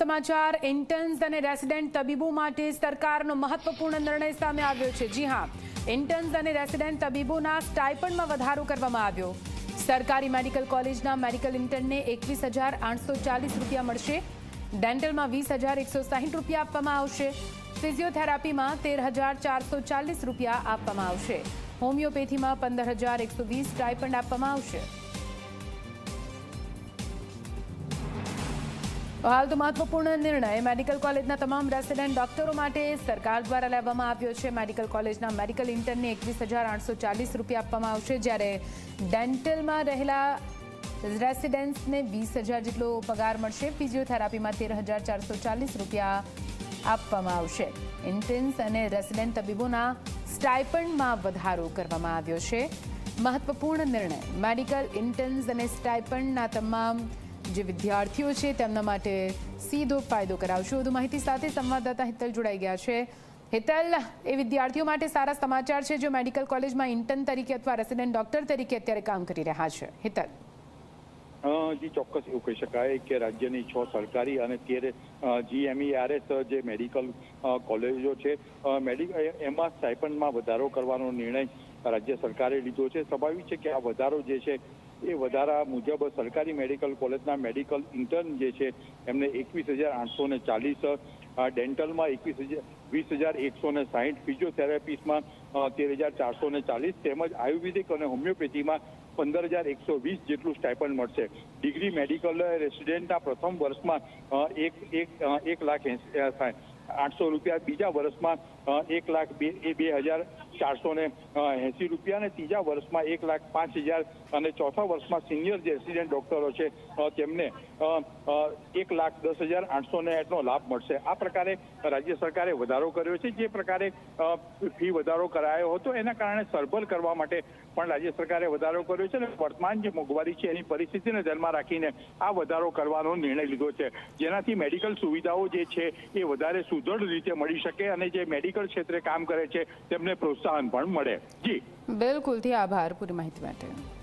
સમાચાર ઇન્ટર્ન્સ અને રેસિડેન્ટ તબીબો માટે સરકારનો મહત્વપૂર્ણ નિર્ણય સામે આવ્યો છે. જી હા ઇન્ટર્ન્સ અને રેસિડેન્ટ તબીબોના સ્ટાઇપન્ડમાં વધારો કરવામાં આવ્યો. સરકારી મેડિકલ કોલેજના મેડિકલ ઇન્ટર્નને એકવીસ હજાર આઠસો ચાલીસ રૂપિયા મળશે. ડેન્ટલમાં વીસ હજાર એકસો સાહીઠ રૂપિયા આપવામાં આવશે. ફિઝિયોથેરાપીમાં તેર હજાર ચારસો ચાલીસ રૂપિયા આપવામાં આવશે. હોમિયોપેથીમાં પંદર હજાર એકસો વીસ સ્ટાઇપન્ડ આપવામાં આવશે. હાલ તો મહત્વપૂર્ણ નિર્ણય મેડિકલ કોલેજના તમામ રેસિડેન્ટ ડોક્ટરો માટે સરકાર દ્વારા લેવામાં આવ્યો છે. મેડિકલ કોલેજના મેડિકલ ઇન્ટર્નને એકવીસ રૂપિયા આપવામાં આવશે. જ્યારે ડેન્ટલમાં રહેલા રેસિડેન્ટ્સને વીસ જેટલો પગાર મળશે. ફિઝિયોથેરાપીમાં તેર રૂપિયા આપવામાં આવશે. ઇન્ટર્ન્સ અને રેસિડેન્ટ તબીબોના સ્ટાઇપન્ડમાં વધારો કરવામાં આવ્યો છે. મહત્વપૂર્ણ નિર્ણય મેડિકલ ઇન્ટર્ન્સ અને સ્ટાઇપન્ડના તમામ જે વિદ્યાર્થીઓ છે તેમના માટે સીધો ફાયદો કરાવશું. વધુ માહિતી સાથે સંવાદદાતા હિતલ જોડાઈ ગયા છે. હિતલ, એ વિદ્યાર્થીઓ માટે સારા સમાચાર છે જો મેડિકલ કોલેજમાં ઇન્ટર્ન તરીકે અથવા રેસિડેન્ટ ડોક્ટર તરીકે અત્યારે કામ કરી રહ્યા છે. હિતલ. જી, ચોક્કસ એવું કહી શકાય કે રાજ્યની છ સરકારી અને તેર જીએમઈઆરએસ જે મેડિકલ કોલેજો છે મેડિકલ એમાં સ્ટાઇપન્ડમાં વધારો કરવાનો નિર્ણય રાજ્ય સરકારે લીધો છે. સ્વાભાવિક છે કે આ વધારો જે છે એ વધારા મુજબ સરકારી મેડિકલ કોલેજના મેડિકલ ઇન્ટર્ન જે છે, એમને એકવીસ હજાર આઠસો ને ચાલીસ ડેન્ટલમાં એકવીસ હજાર, વીસ હજાર એકસો ને સાહીઠ ફિઝિયોથેરાપિસ્ટમાં તેર હજાર ચારસો ને ચાલીસ તેમજ આયુર્વેદિક અને હોમિયોપેથીમાં પંદર હજાર એકસો વીસ જેટલું સ્ટાઇપન્ડ મળશે. ડિગ્રી મેડિકલ રેસિડેન્ટના પ્રથમ વર્ષમાં એક એક એક લાખ આઠસો રૂપિયા, બીજા વર્ષમાં એક લાખ બે બે હજાર ચારસો ને એસી રૂપિયા અને ત્રીજા વર્ષમાં એક લાખ પાંચ હજાર અને ચોથા વર્ષમાં સિનિયર જે રેસિડેન્ટ ડોક્ટરો છે. તેમને એક લાખ દસ હજાર આઠસો ને નો લાભ મળશે. આ પ્રકારે રાજ્ય સરકારે વધારો કર્યો છે. જે પ્રકારે ફી વધારો કરાયો હતો, એના કારણે સરભર કરવા માટે પણ રાજ્ય સરકારે વધારો કર્યો છે અને વર્તમાન જે મોંઘવારી છે, એની પરિસ્થિતિને ધ્યાનમાં રાખીને આ વધારો કરવાનો નિર્ણય લીધો છે. જેનાથી મેડિકલ સુવિધાઓ જે છે, એ વધારે સુદૃઢ રીતે મળી શકે અને જે મેડિકલ ક્ષેત્રે કામ કરે છે, તેમને પ્રોત્સાહન પણ મળે. જી. બિલકુલથી આભાર પૂરી માહિતી માટે.